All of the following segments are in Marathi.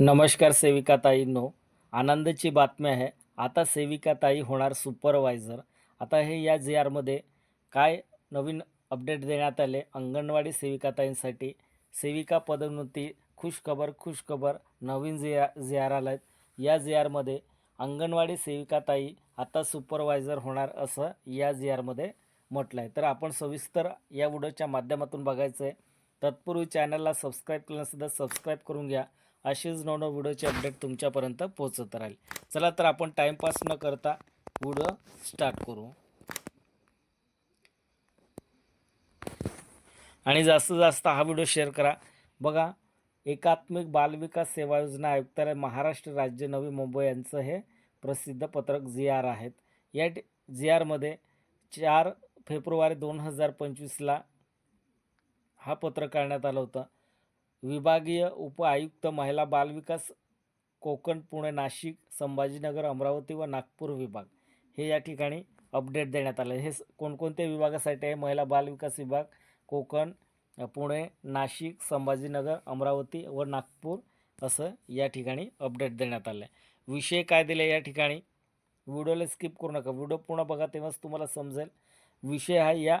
नमस्कार सेविकाताईंनो आनंदाची बातमी आहे. आता सेविकाताई होणार सुपरवायझर. आता हे या जी आरमध्ये काय नवीन अपडेट देण्यात आले अंगणवाडी सेविकाताईंसाठी. सेविका पदोन्नती खुशखबर खुशखबर नवीन जी जे जी आर आला आहेत या जी आरमध्ये अंगणवाडी सेविकाताई आता सुपरवायझर होणार असं या जी आरमध्ये म्हटलं आहे तर आपण सविस्तर या व्हिडिओच्या माध्यमातून बघायचं आहे तत्पूर्वी चॅनलला सबस्क्राईब केलं सुद्धा सबस्क्राईब करून घ्या. असेच नवनव व्हिडिओचे अपडेट तुमच्यापर्यंत पोहोचत राहील. चला तर आपण टाईमपास न करता व्हिडिओ स्टार्ट करू. आणि जास्तीत जास्त हा व्हिडिओ शेअर करा. बघा एकात्मिक बालविकास सेवा योजना आयुक्तालय महाराष्ट्र राज्य नवी मुंबई यांचं हे प्रसिद्ध पत्रक जी आर आहेत. या जी आरमध्ये चार फेब्रुवारी दोन हजार पंचवीसला हा पत्रक काढण्यात आलं होतं. विभागीय उप आयुक्त महिला बालविकास कोकण पुणे नाशिक संभाजीनगर अमरावती व नागपूर विभाग. हे या ठिकाणी अपडेट देण्यात आलं. हे कोणकोणत्या विभागासाठी आहे? महिला बालविकास विभाग कोकण पुणे नाशिक संभाजीनगर अमरावती व नागपूर असं या ठिकाणी अपडेट देण्यात आलं आहे विषय काय दिले या ठिकाणी? व्हिडिओला स्किप करू नका. व्हिडिओ पूर्ण बघा तेव्हाच तुम्हाला समजेल. विषय हा या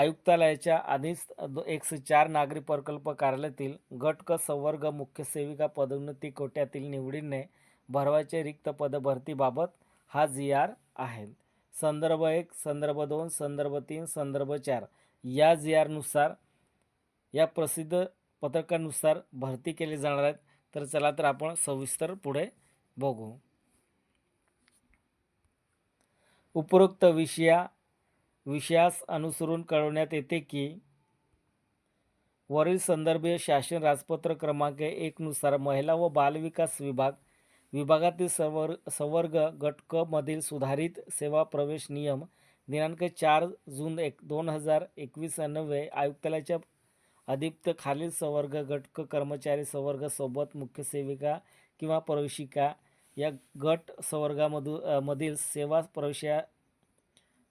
आयुक्तालयाच्या आधीच एकशे चार नागरी प्रकल्प कार्यालयातील गट क संवर्ग मुख्य सेविका पदोन्नती कोट्यातील निवडीने भरवायचे रिक्त पद भरतीबाबत हा जी आर आहे. संदर्भ एक संदर्भ दोन संदर्भ तीन संदर्भ चार या जी आरनुसार या प्रसिद्ध पत्रकानुसार भरती केली जाणार आहेत. तर चला तर आपण सविस्तर पुढे बघू. उपरोक्त विषया विषयास अनुसरून कळवण्यात येते की वरील संदर्भीय शासन राजपत्र क्रमांक एकनुसार महिला व बालविकास विभाग विभागातील सवर संवर्ग गटकमधील सुधारित सेवा प्रवेश नियम दिनांक चार जून एक दोन हजार एकवीस नव्हे आयुक्तालयाच्या अधिप्त खालील संवर्ग गटक कर्मचारी संवर्ग सोबत मुख्य सेविका किंवा प्रवेशिका या गट संवर्गामधू मधील सेवा प्रवेशा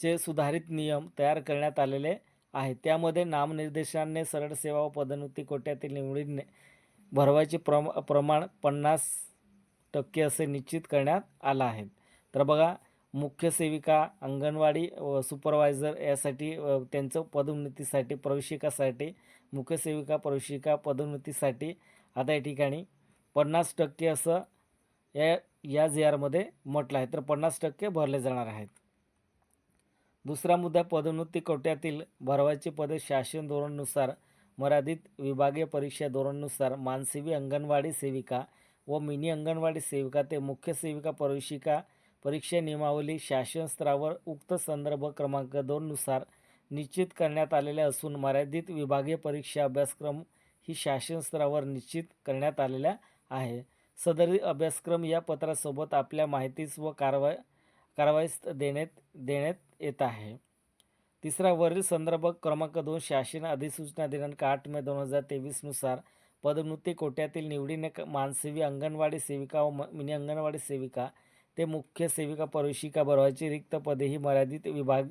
चे सुधारित नियम तयार करण्यात आलेले आहेत. त्यामध्ये नामनिर्देशाने सरळ सेवा व पदोन्नती कोट्यातील निवडीने भरवायचे प्रम प्रमाण पन्नास टक्के असे निश्चित करण्यात आलं आहे. तर बघा मुख्य सेविका अंगणवाडी व सुपरवायझर यासाठी त्यांचं पदोन्नतीसाठी प्रवेशिकासाठी मुख्य सेविका प्रवेशिका पदोन्नतीसाठी आता या ठिकाणी पन्नास टक्के असं या या जी आरमध्ये म्हटलं आहे. तर पन्नास टक्के भरले जाणार आहेत. दुसरा मुद्दा पदोन्नती कोट्यातील भरवाची पदे शासन धोरणानुसार मर्यादित विभागीय परीक्षा धोरणानुसार मानसेवी अंगणवाडी सेविका व मिनी अंगणवाडी सेविका ते मुख्य सेविका प्रवेशिका परीक्षा नियमावली शासन स्तरावर उक्त संदर्भ क्रमांक दोननुसार निश्चित करण्यात आलेल्या असून मर्यादित विभागीय परीक्षा अभ्यासक्रम ही शासन स्तरावर निश्चित करण्यात आलेल्या आहे. सदरी अभ्यासक्रम या पत्रासोबत आपल्या माहितीस व कारवाई कारवाईस देण्यात देण्यात येत आहे. तिसरा वरील संदर्भ क्रमांक दोन शासन अधिसूचना दिनांक आठ मे दोन हजार तेवीसनुसार पदोन्नती कोट्यातील निवडीने मानसेवी अंगणवाडी सेविका व मिनी अंगणवाडी सेविका ते मुख्य सेविका प्रवेशिका भरवायची रिक्त पदे ही मर्यादित विभाग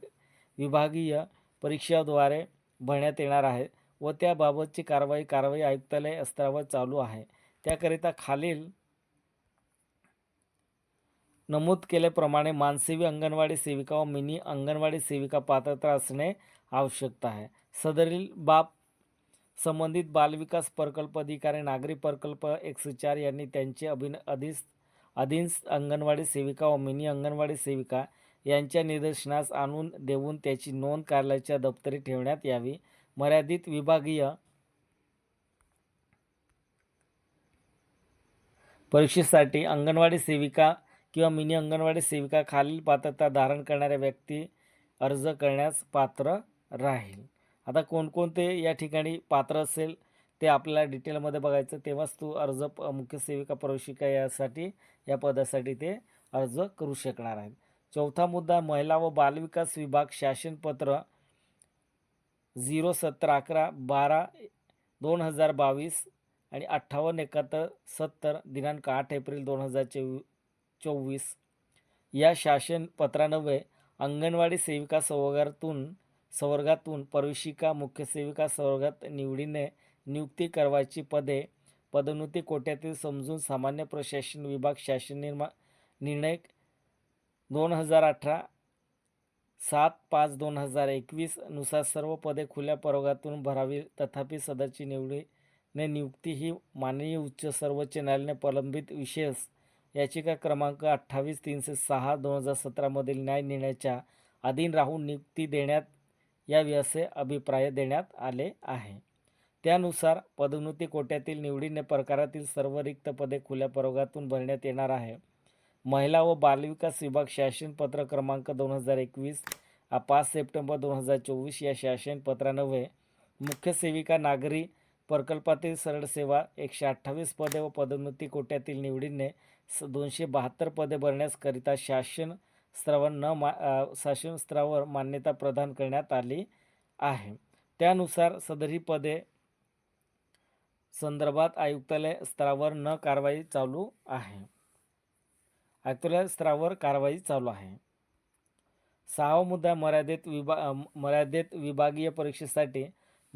विभागीय परीक्षाद्वारे भरण्यात येणार आहे व त्याबाबतची कारवाई कारवाई आयुक्तालय स्तरावर चालू आहे. त्याकरिता खालील नमूद केल्याप्रमाणे मानसेवी अंगणवाडी सेविका व मिनी अंगणवाडी सेविका पात्रता असणे आवश्यकता आहे. सदरील बाब संबंधित बालविकास प्रकल्प अधिकारी नागरी प्रकल्प एकशे चार यांनी त्यांचे अभिन अधीस अधीन अंगणवाडी सेविका व मिनी अंगणवाडी सेविका यांच्या निदर्शनास आणून देऊन त्याची नोंद कार्यालयाच्या दप्तरी ठेवण्यात यावी. मर्यादित विभागीय परीक्षेसाठी अंगणवाडी सेविका किंवा मिनी अंगणवाडी सेविका खालील पात्रता धारण करणाऱ्या व्यक्ती अर्ज करण्यास पात्र राहील. आता कोणकोणते या ठिकाणी पात्र असेल ते आपल्याला डिटेलमध्ये बघायचं. तेव्हाच तू अर्ज प- मुख्य सेविका प्रवेशिका यासाठी या पदासाठी ते अर्ज करू शकणार आहेत. चौथा मुद्दा महिला व बालविकास विभाग शासनपत्र झिरो सत्तर अकरा बारा दोन हजार बावीस आणि अठ्ठावन्न एकाहत्तर सत्तर दिनांक आठ एप्रिल दोन हजार चोवी चोवीस. या शासनपत्रान्वये अंगणवाडी सेविका संवर्गातून संवर्गातून प्रवेशिका मुख्य सेविका संवर्गात निवडीने नियुक्ती करवायची पदे पदोन्नती कोट्यातील समजून सामान्य प्रशासन विभाग शासन निर्मा निर्णय दोन हजार अठरा सात पाच दोन हजार एकवीसनुसार सर्व पदे खुल्या प्रवर्गातून भरावी. तथापि सदरची निवडीने नियुक्ती ही माननीय उच्च सर्वोच्च न्यायालयाने प्रलंबित विशेष याचिका क्रमांक अठ्ठावीस तीनशे सहा दोन हजार सतरामधील न्याय निर्णयाच्या अधीन राहून नियुक्ती देण्यात यावी असे अभिप्राय देण्यात आले आहे. त्यानुसार पदोन्नती कोट्यातील निवडीने प्रकारातील सर्व रिक्त पदे खुल्या प्रवर्गातून भरण्यात येणार आहे. महिला व बालविकास विभाग शासन पत्र क्रमांक दोन हजार एकवीस पाच सप्टेंबर दोन हजार चोवीस या शासन पत्रान्वये मुख्य सेविका नागरी प्रकल्पातील सरळ सेवा एकशे अठ्ठावीस पदे व पदोन्नती कोट्यातील निवडीने स दोनशे बहात्तर पदे भरण्याकरिता शासन स्तरावर न मा शासन स्तरावर मान्यता प्रदान करण्यात आली आहे. त्यानुसार सदरी पदे संदर्भात आयुक्तालय स्तरावर न कारवाई चालू आहे. आयुक्तालय स्तरावर कारवाई चालू आहे. सहावा मुद्दा मर्यादित विभा मर्यादित विभागीय परीक्षेसाठी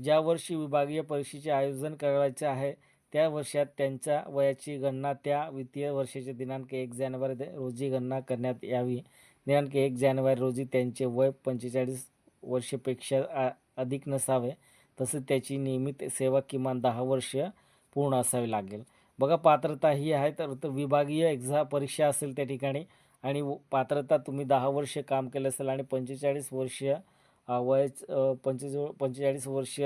ज्या वर्षी विभागीय परीक्षेचे आयोजन करायचे आहे त्या वर्षात त्यांच्या वयाची गणना त्या वित्तीय वर्षाचे दिनांक एक जानेवारी रोजी गणना करण्यात यावी. दिनांक एक जानेवारी रोजी त्यांचे वय पंचेचाळीस वर्षेपेक्षा आ- अधिक नसावे तसेच त्याची नियमित सेवा किमान दहा वर्ष पूर्ण असावी लागेल. बघा पात्रता ही आहे तर तर विभागीय एक्झा परीक्षा असेल त्या ठिकाणी आणि व- पात्रता तुम्ही दहा वर्ष काम केलं असेल आणि पंचेचाळीस वर्ष वय पंचेचाळ पंचेचाळीस वर्ष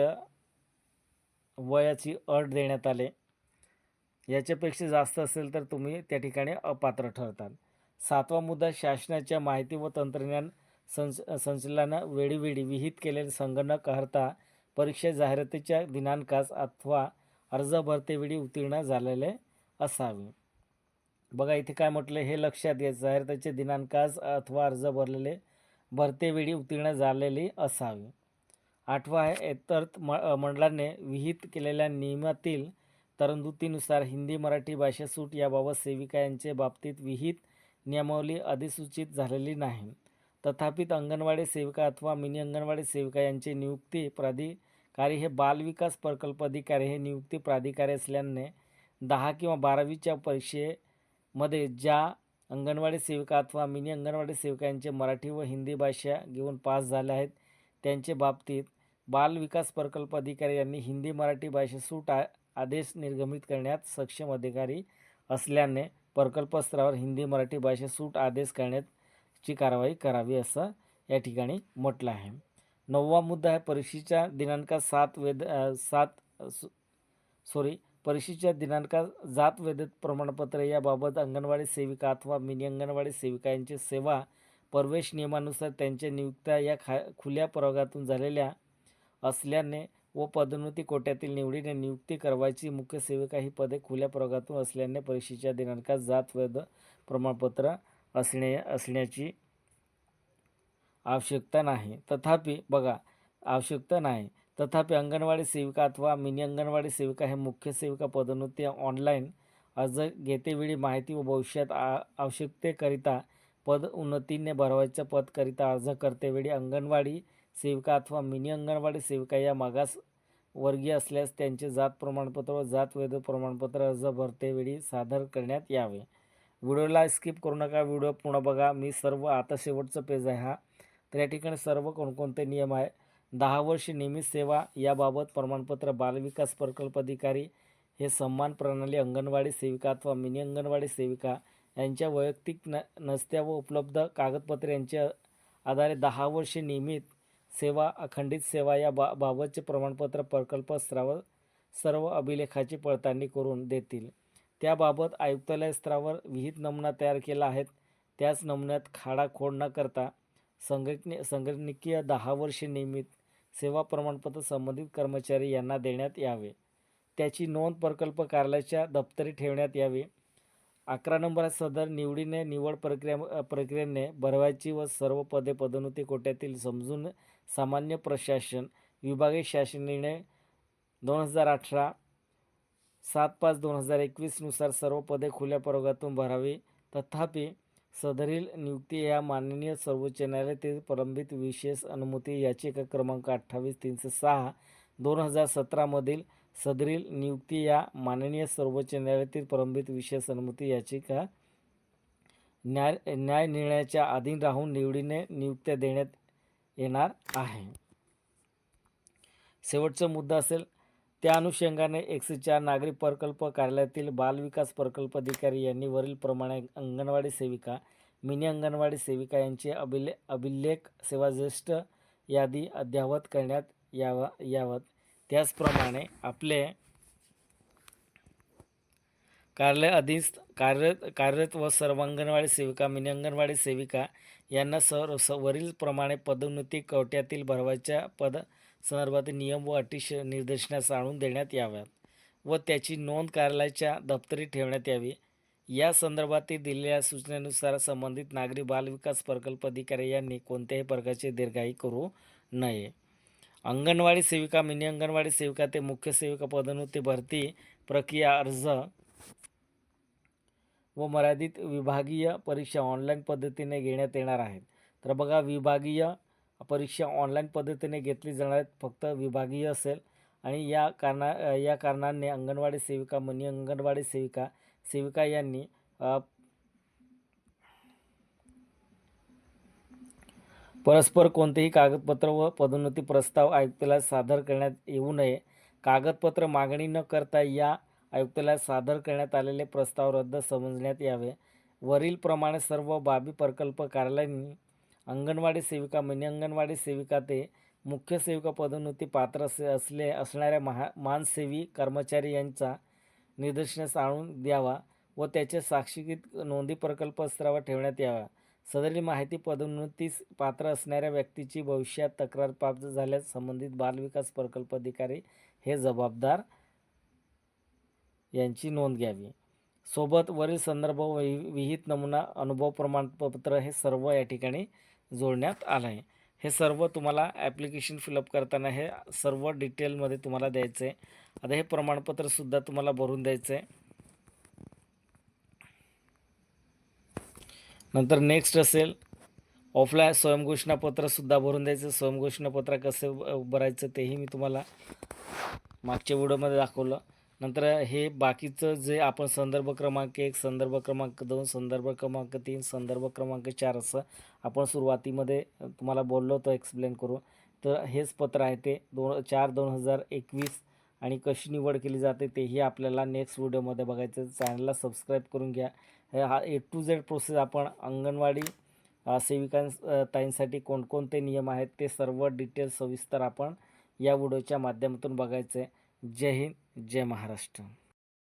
वयाची अट देण्यात आले. याच्यापेक्षा जास्त असेल तर तुम्ही त्या ठिकाणी अपात्र ठरताल. सातवा मुद्दा शासनाच्या माहिती व तंत्रज्ञान संच संचलनानं वेळीवेळी विहित केलेले संगणक अर्हता परीक्षा जाहिरातीच्या दिनांकास अथवा अर्ज भरतेवेळी उत्तीर्ण झालेले असावे. बघा इथे काय म्हटलं हे लक्षात घ्या. जाहिरातीच्या दिनांकास अथवा अर्ज भरलेले भरतेवेळी उत्तीर्ण झालेली असावी. आठवा आहे एतर्थ म मंडळाने विहित केलेल्या नियमातील तरंदुतीनुसार हिंदी मराठी भाषा सूट याबाबत सेविका यांच्या बाबतीत विहित नियमावली अधिसूचित झालेली नाही. तथापि अंगणवाडी सेविका अथवा मिनी अंगणवाडी सेविका यांची नियुक्ती प्राधिकारी हे बालविकास प्रकल्प अधिकारी हे नियुक्ती प्राधिकारी असल्याने दहा किंवा बारावीच्या परीक्षेमध्ये ज्या अंगणवाडी सेविका अथवा मिनी अंगणवाडी सेविकांचे मराठी व हिंदी भाषा घेऊन पास झाले आहेत. त्यांचे बाबतीत बाल विकास प्रकल्प अधिकारी यांनी हिंदी मराठी भाषा सूट आ आदेश निर्गमित करण्यात सक्षम अधिकारी असल्याने प्रकल्प स्तरावर हिंदी मराठी भाषा सूट आदेश करण्याची कारवाई करावी असं या ठिकाणी म्हटलं आहे. नववा मुद्दा आहे परीक्षेच्या दिनांकात सात वेद सात सॉरी परीक्षेच्या दिनांकात जात वेदत प्रमाणपत्र याबाबत अंगणवाडी सेविका अथवा मिनी अंगणवाडी सेविका यांची सेवा प्रवेश नियमानुसार त्यांच्या नियुक्त्या या खा खुल्या प्रवर्गातून झालेल्या असल्याने व पदोन्नती कोट्यातील निवडीने नियुक्ती करवायची मुख्य सेविका ही पदे खुल्या प्रवर्गातून असल्याने परीक्षेच्या दिनांकात जात वेद प्रमाणपत्र असणे असण्याची आवश्यकता नाही. तथापि बघा आवश्यकता नाही. तथापि अंगणवाडी सेविका अथवा मिनी अंगणवाडी सेविका हे मुख्य सेविका पदोन्नती ऑनलाईन अर्ज घेतेवेळी माहिती व भविष्यात आ आवश्यकतेकरिता पद उन्नतीने भरवायच्या पदकरिता अर्ज करतेवेळी अंगणवाडी सेविका अथवा मिनी अंगणवाडी सेविका या मागास वर्गीय असल्यास त्यांचे जात प्रमाणपत्र व जात वैध प्रमाणपत्र अर्ज भरतेवेळी सादर करण्यात यावे. व्हिडिओला स्किप करू नका व्हिडिओ पुन्हा बघा. मी सर्व आता शेवटचं पेज आहे हा. तर या ठिकाणी सर्व कोणकोणते नियम आहे? दहा वर्ष नियमित सेवा याबाबत प्रमाणपत्र बालविकास प्रकल्प अधिकारी हे सन्मान प्रणाली अंगणवाडी सेविका अथवा मिनी अंगणवाडी सेविका यांच्या वैयक्तिक न नसत्या व उपलब्ध कागदपत्रे यांच्या आधारे दहा वर्षे नियमित सेवा अखंडित सेवा या बा बाबतचे प्रमाणपत्र प्रकल्प स्त्रावर सर्व अभिलेखाची पडताळणी करून देतील. त्याबाबत आयुक्तालय स्तरावर विहित नमुना तयार केला आहेत. त्याच नमुन्यात खाडाखोड न करता संघटने संगणकीय दहा वर्षे नियमित सेवा प्रमाणपत्र संबंधित कर्मचारी यांना देण्यात यावे. त्याची नोंद प्रकल्प कार्यालयाच्या दप्तरी ठेवण्यात यावी. अकरा नंबर सदर निवडीने निवड प्रक्रिया प्रक्रियेने भरवायची व सर्व पदे पदोन्नती कोट्यातील समजून सामान्य प्रशासन विभागीय शासन निर्णय दोन हजार अठरा सात पाच दोन हजार एकवीसनुसार सर्व पदे खुल्या प्रवर्गातून भरावी. तथापि सदरील नियुक्ती या माननीय सर्वोच्च न्यायालयातील प्रलंबित विशेष अनुमती याचिका क्रमांक अठ्ठावीस तीनशे सहा दोन हजार सतरामधील सदरील नियुक्ती या माननीय सर्वोच्च न्यायालयातील प्रलंबित विशेष अनुमती याचिका न्याय न्याय निर्णयाच्या अधीन राहून निवडीने नियुक्त्या देण्यात येणार आहे. शेवटचा मुद्दा असेल त्या अनुषंगाने एकशे चार नागरी प्रकल्प कार्यालयातील बालविकास प्रकल्प अधिकारी यांनी वरीलप्रमाणे अंगणवाडी सेविका मिनी अंगणवाडी सेविका यांचे अभिले अभिलेख सेवा ज्येष्ठ यादी अद्ययावत करण्यात यावा यावत. त्याचप्रमाणे आपले कार्यालय अधीनस्थ कार्यरत कार्यरत व सर्व अंगणवाडी सेविका मिनी अंगणवाडी सेविका यांना सर स वरीलप्रमाणे पदोन्नती कवट्यातील भरवायच्या पद संदर्भातील नियम व अटी निर्देशनास आणून देण्यात याव्यात व त्याची नोंद कार्यालयाच्या दप्तरी ठेवण्यात यावी. या संदर्भातील दिलेल्या सूचनेनुसार संबंधित नागरी बालविकास प्रकल्प अधिकारी यांनी कोणत्याही प्रकारची दीर्घाई करू नये. अंगणवाडी सेविका मिनी अंगणवाडी सेविका ते मुख्य सेविका पदोन्नती भरती प्रक्रिया अर्ज व मर्यादित विभागीय परीक्षा ऑनलाईन पद्धतीने घेण्यात येणार आहेत. तर बघा विभागीय परीक्षा ऑनलाईन पद्धतीने घेतली जाणार आहेत. फक्त विभागीय असेल. आणि या कारणा या कारणाने अंगणवाडी सेविका मनी अंगणवाडी सेविका सेविका यांनी परस्पर कोणतेही कागदपत्र व पदोन्नती प्रस्ताव आयुक्ताला सादर करण्यात येऊ नये. कागदपत्र मागणी न करता या आयुक्ताला सादर करण्यात आलेले प्रस्ताव रद्द समजण्यात यावे. वरीलप्रमाणे सर्व बाबी प्रकल्प कार्यालयांनी अंगणवाडी सेविका मिनी अंगणवाडी सेविका ते मुख्य सेविका पदोन्नती पात्र असे असले असणाऱ्या महा मानसेवी कर्मचारी यांचा निदर्शनास आणून द्यावा व त्याचे साक्षीकृत नोंदी प्रकल्प स्तरावर ठेवण्यात यावा. सदरील माहिती पदोन्नतीस पात्र असणाऱ्या व्यक्तीची भविष्यात तक्रार प्राप्त झाल्यास संबंधित बालविकास प्रकल्प अधिकारी हे जबाबदार यांची नोंद घ्यावी. सोबत वरील संदर्भ वि- विहित नमुना अनुभव प्रमाणपत्र हे सर्व या ठिकाणी जोडण्यात आलं आहे हे सर्व तुम्हाला ॲप्लिकेशन फिलअप करताना हे सर्व डिटेलमध्ये तुम्हाला द्यायचं आहे आता हे प्रमाणपत्रसुद्धा तुम्हाला भरून द्यायचं आहे नंतर नेक्स्ट असेल ऑफलाईन स्वयंघोषणापत्रसुद्धा भरून द्यायचं. स्वयंघोषणापत्र कसं भरायचं तेही मी तुम्हाला मागच्या व्हिडिओमध्ये दाखवलं. नंतर हे बाकीचं जे आपण संदर्भ क्रमांक एक संदर्भ क्रमांक दोन संदर्भ क्रमांक तीन संदर्भ क्रमांक चार असं आपण सुरुवातीमध्ये तुम्हाला बोललो होतो एक्सप्लेन करून. तर हेच पत्र आहे ते दोन चार दोन हजार एकवीस आणि कशी निवड केली जाते तेही आपल्याला नेक्स्ट व्हिडिओमध्ये बघायचं चॅनलला सबस्क्राईब करून घ्या. हे हा ए टू झेड प्रोसेस आपण अंगणवाडी सेविकां ताईंसाठी कोणकोणते नियम आहेत ते सर्व डिटेल सविस्तर आपण या व्हिडिओच्या माध्यमातून बघायचं आहे. जय हिंद. जय महाराष्ट्र.